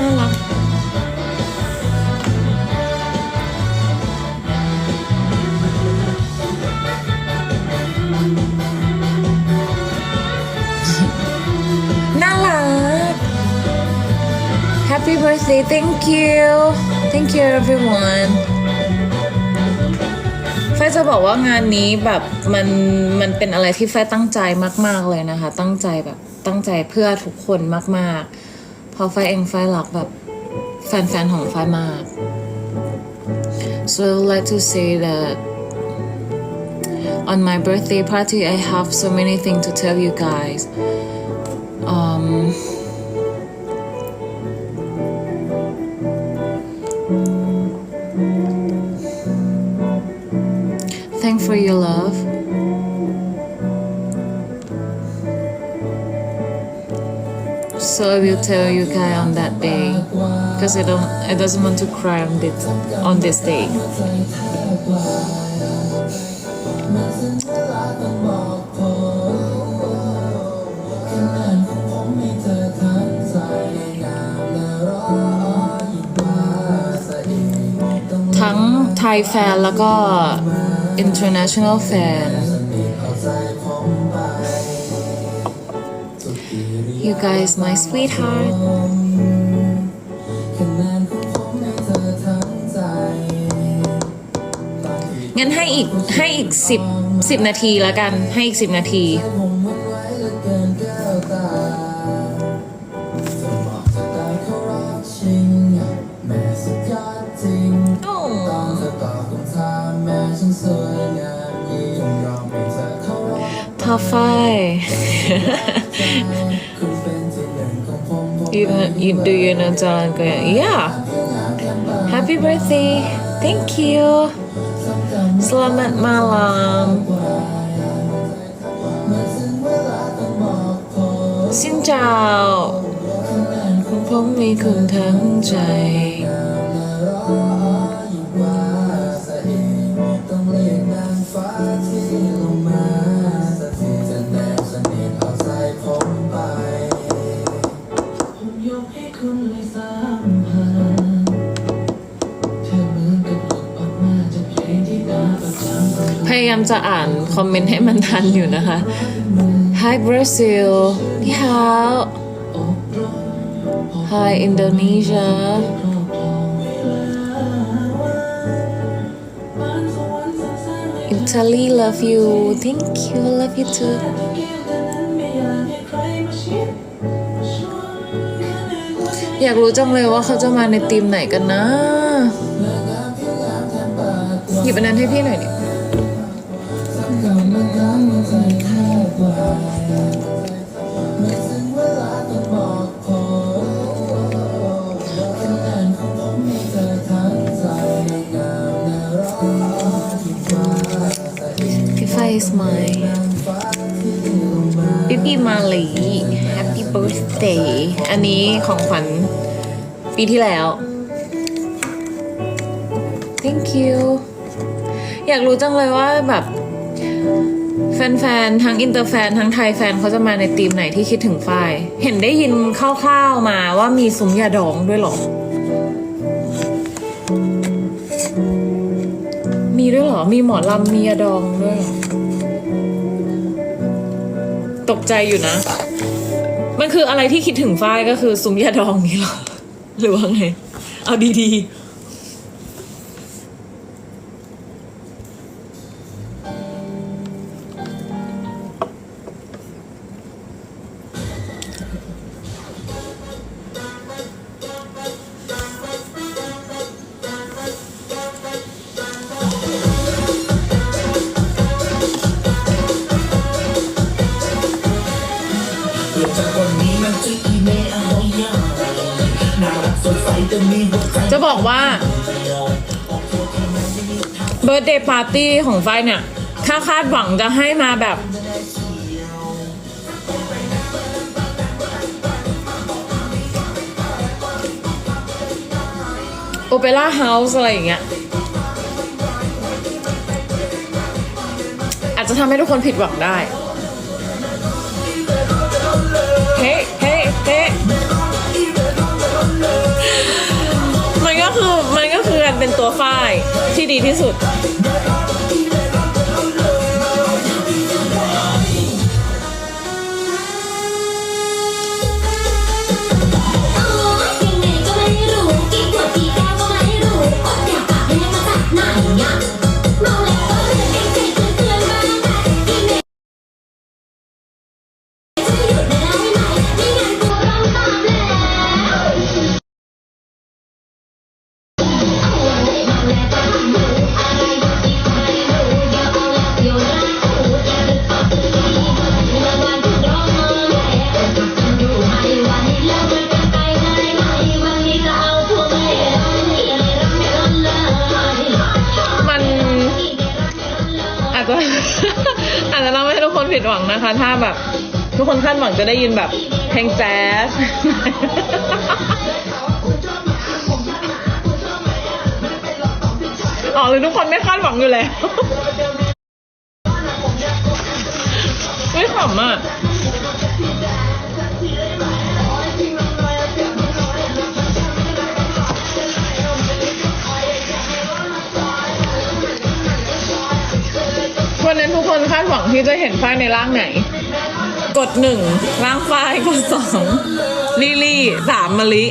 น่ารักน่ารัก Happy birthday thank you thank you everyone ไฟจะบอกว่างานนี้แบบมันมันเป็นอะไรที่ไฟตั้งใจมาก ๆเลยนะคะ ตั้งใจแบบตั้งใจเพื่อทุกคนมาก ๆ เพอไฟเองไฟรักแบบแฟน ๆ ของไฟมาก so I would like to say that on my birthday party I have so many things to tell you guys um Thank for your love. So I will tell you guys on that day because I don't I doesn't want to cry on this on this day. ทั้งไทยแฟนแล้วก็ international fan you guys my sweetheart งั้นให้อีกให้อีกสิบสิบนาทีแล้วกัน ให้อีกสิบนาทีโอ้ทอฟไฟ you know, you do you know Jalan Korea yeah happy birthday thank you selamat malam xin chào ผมมีคุณทั้งใจ ายามจะอ่านคอมเมนต์ให้มันทันอยู่นะคะ Hi Brazil นี่ฮาว Hi Indonesia บ้านสวรรค์สักแสนไม่ Italy love you thank you love you too อยากให้ใครมาชิดมาชวนแค่ในหัวใจอยากรู้จังเลยว่าเขาจะมาในทีมไหนกันนะ หยิบอันนั้นให้พี่หน่อยดิ พี่ไฟ is my พี่พี่มาลี Happy birthday อันนี้ของขวัญปีที่แล้ว thank you อยากรู้จังเลยว่าแบบแฟนๆ ทั้งอินเตอร์แฟน ทั้งไทยแฟนเขาจะมาในทีมไหนที่คิดถึงฝ้าย เห็นได้ยินคร่าวๆมาว่ามีซุ้มยาดองด้วยหรอ มีด้วยหรอ มีหมอลำมียาดองด้วยหรอ ตกใจอยู่นะ มันคืออะไรที่คิดถึงฝ้ายก็คือซุ้มยาดองนี่หรอ หรือว่าไง เอาดีๆ จะบอกว่าเบิร์เดย์ปาร์ตี้ของไฟเนี่ย ถ้าคาดหวังจะให้มาแบบ โอเปร่าเฮาส์อะไรอย่างเงี้ย อาจจะทำให้ทุกคนผิดหวังได้ ตัวฝ้ายที่ดีที่สุด ผิดหวังนะคะ ถ้าแบบ ทุกคนคาดหวังจะได้ยินแบบเพลงแจ๊สอ๋อหรือทุกคนไม่คาดหวังอยู่แล้วไม่ขำอะ นั้นทุกคนคาดหวังที่จะเห็นฝ้ายในร่างไหน กดหนึ่งร่างฝ้ายกดสองลิลี่สามมะลิ